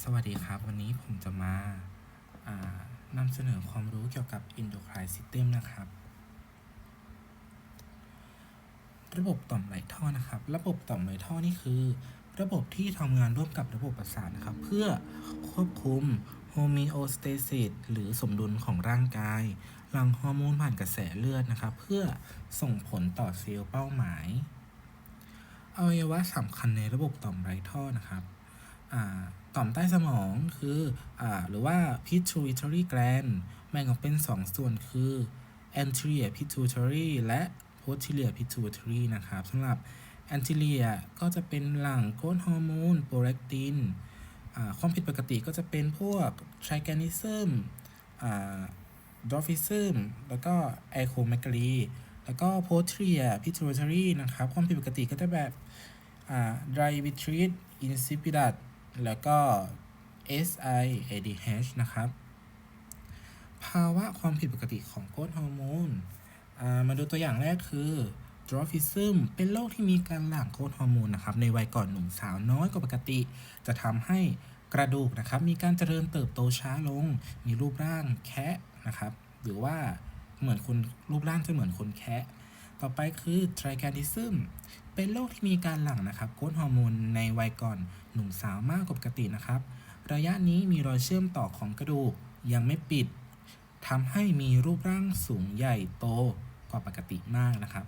สวัสดีครับ วันนี้ผมจะมาานำเสนอความรู้เกี่ยวกับ endocrine system นะครับ ระบบต่อมไหลท่อนะครับ ระบบต่อมไหลท่อนี่คือ ระบบที่ทำงานร่วมกับระบบประสาทนะครับ เพื่อควบคุม homeostasis หรือสมดุลของร่างกาย หลั่งฮอร์โมนผ่านกระแสเลือดนะครับ เพื่อส่งผลต่อเซลล์เป้าหมาย อวัยวะสำคัญในระบบต่อมไรท่อนะครับ อ่า ต่อมใต้สมองคืออหรือว่า pituitary gland แบ่งออกเป็น 2 ส่วนคือ anterior pituitary และ posterior pituitary นะครับสำหรับ anterior ก็จะเป็นหลังโกรทฮอร์โมนโปรเลกตินความผิดปกติก็จะเป็นพวก triganism อ่า dwarfism แล้วก็ acromegaly แล้วก็ posterior pituitary นะครับ ความผิดปกติก็จะแบบอ่า dry vitreous insipidus แล้วก็ SIADH นะครับ ภาวะความผิดปกติของโกรทฮอร์โมน มาดูตัวอย่างแรกคือ dwarfism เป็นโรคที่มีการหลั่งโกรทฮอร์โมนนะครับในวัยก่อนหนุ่มสาวน้อยกว่าปกติ จะทำให้กระดูกนะครับ มีการเจริญเติบโตช้าลง มีรูปร่างแคะนะครับ หรือว่าเหมือนคนรูปร่างจะเหมือนคนแคะ ต่อไปคือ trichardism เป็นโรคที่มีการหลั่งนะครับโกรทฮอร์โมนในวัยก่อนหนุ่มสาวมากกว่าปกตินะครับ ระยะนี้มีรอยเชื่อมต่อของกระดูกยังไม่ปิดทำให้มีรูปร่างสูงใหญ่โตกว่าปกติมากนะครับ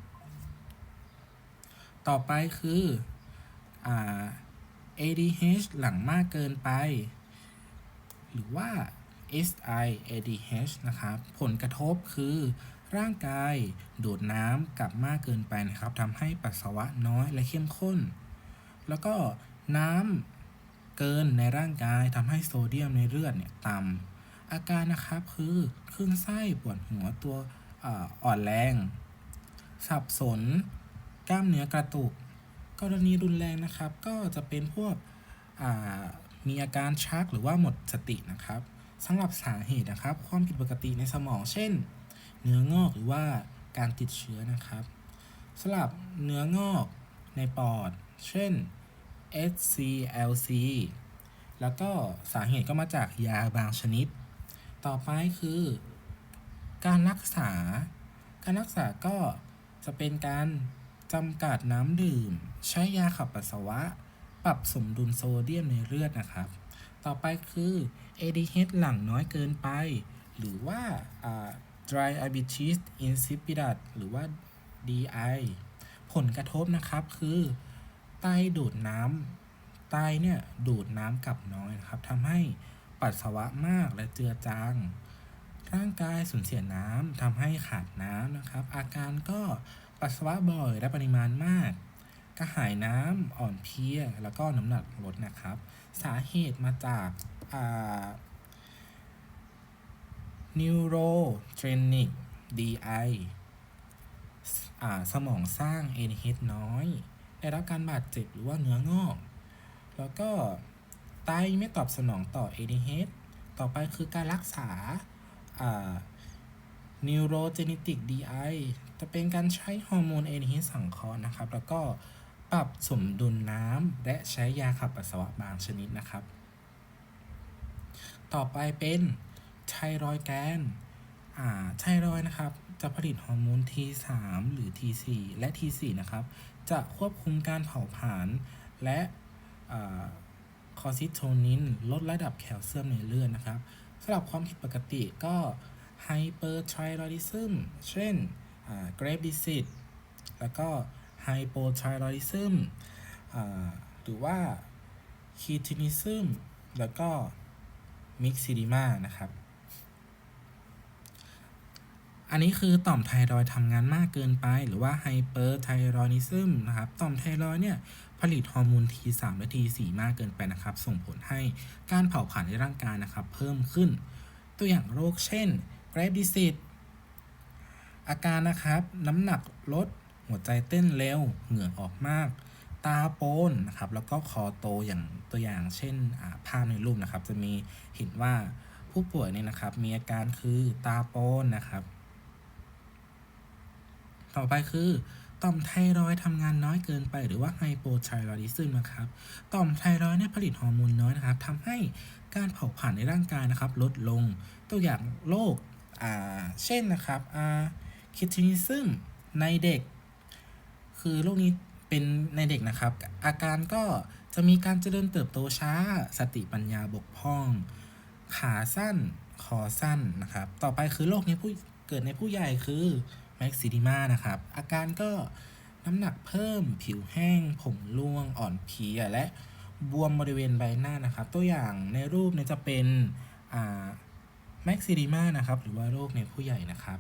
ต่อไปคืออ่า ADH หลั่งมากเกินไป หรือว่า SIADH นะครับ ผลกระทบคือ ร่างกายดูดน้ำกลับมากเกินไปนะครับทำให้ปัสสาวะน้อยและเข้มข้น แล้วก็น้ำเกินในร่างกายทำให้โซเดียมในเลือดเนี่ยต่ำอาการนะครับคือคลื่นไส้ปวดหัวตัวอาอ่อนแรง สับสน กล้ามเนื้อกระตุก กรณีรุนแรงนะครับ ก็จะเป็นพวกมีอาการชักหรือว่าหมดสตินะครับสำหรับสาเหตุนะครับ ความผิดปกติในสมองเช่น เนื้องอกหรือว่าการติดเชื้อนะครับสำหรับเนื้องอกในปอด เช่น HCLC แล้วก็สาเหตุก็มาจากยาบางชนิด ต่อไปคือ การรักษา การรักษาก็จะเป็นการจำกัดน้ำดื่ม ใช้ยาขับปัสสาวะ ปรับสมดุลโซเดียมในเลือดนะครับ ต่อไปคือ ADH หลั่งน้อยเกินไป หรือว่าอ่า dry diabetes insipidus หรือว่า DI ผลกระทบนะครับคือไตดูดน้ำไตเนี่ยดูดน้ำกลับน้อยนะครับทำให้ปัสสาวะมากและเจือจางร่างกายสูญเสียน้ำทำให้ขาดน้ำนะครับ อาการก็ปัสสาวะบ่อยและปริมาณมากกระหายน้ำอ่อนเพลียแล้วก็น้ำหนักลดนะครับ สาเหตุมาจากอ่า neurogenic DI อ่าสมองสร้าง NH น้อย ได้รับการบาดเจ็บหรือว่าเนื้องอก แล้วก็ไตไม่ตอบสนองต่อ ADH ต่อไปคือการรักษาอ่า neurogenetic DI จะเป็นการใช้ฮอร์โมน ADH สังเคราะห์นะครับ แล้วก็ปรับสมดุลน้ำและใช้ยาขับปัสสาวะบางชนิดนะครับ ต่อไปเป็น ไทรอยแกนอ่าไทรอยนะครับ จะผลิตฮอร์โมน T3 หรือ T4 และ T4 นะครับ จะควบคุมการเผาผลาญและคอซิโทนิน ลดระดับแคลเซียมในเลือดนะครับสำหรับความผิดปกติก็ไฮเปอร์ไทรอยดิซึมเช่นเกรฟดิซิตแล้วก็ไฮโปไทรอยดิซึมหรือว่าคีทินิซึมแล้วก็มิกซิดิมานะครับ อันนี้คือต่อมไทรอยทำงานมากเกินไป หรือว่าไฮเปอร์ไทรอยนิซึมนะครับ ต่อมไทรอยเนี่ยผลิตฮอร์โมน T3 และ T4 มากเกินไปนะครับ ส่งผลให้การเผาผลาญในร่างกายนะครับ เพิ่มขึ้น ตัวอย่างโรคเช่น g r a v e disease อาการนะครับ น้ำหนักลด หัวใจเต้นเร็ว เหงื่อออกมาก ตาโปนนะครับ แล้วก็คอโตอย่างตัวอย่างเช่นภาพในรูปนะครับ จะมีเห็นว่าผู้ป่วยเนี่ยนะครับ มีอาการคือตาโปนนะครับ ต่อไปคือต่อมไทรอยทำงานน้อยเกินไปหรือว่าไฮโปไทรอยดิซึมนะครับต่อมไทรอยเนี่ยผลิตฮอร์โมนน้อยนะครับทำให้การเผาผลาญในร่างกายนะครับ ลดลงตัวอย่างโรคอ่าเช่นนะครับอ่าคิทินิซึมในเด็ก คือโรคนี้เป็นในเด็กนะครับ อาการก็จะมีการเจริญเติบโตช้า สติปัญญาบกพร่อง ขาสั้น คอสั้นนะครับ ต่อไปคือโรคนี้ผู้เกิดในผู้ใหญ่คือ แม็กซิดิมานะครับ อาการก็น้ำหนักเพิ่มผิวแห้ง ผมร่วงอ่อนเพลียและบวมบริเวณใบหน้านะครับ ตัวอย่างในรูปเนี่ยจะเป็นอ่าแม็กซิดิมานะครับ หรือว่าโรคในผู้ใหญ่นะครับ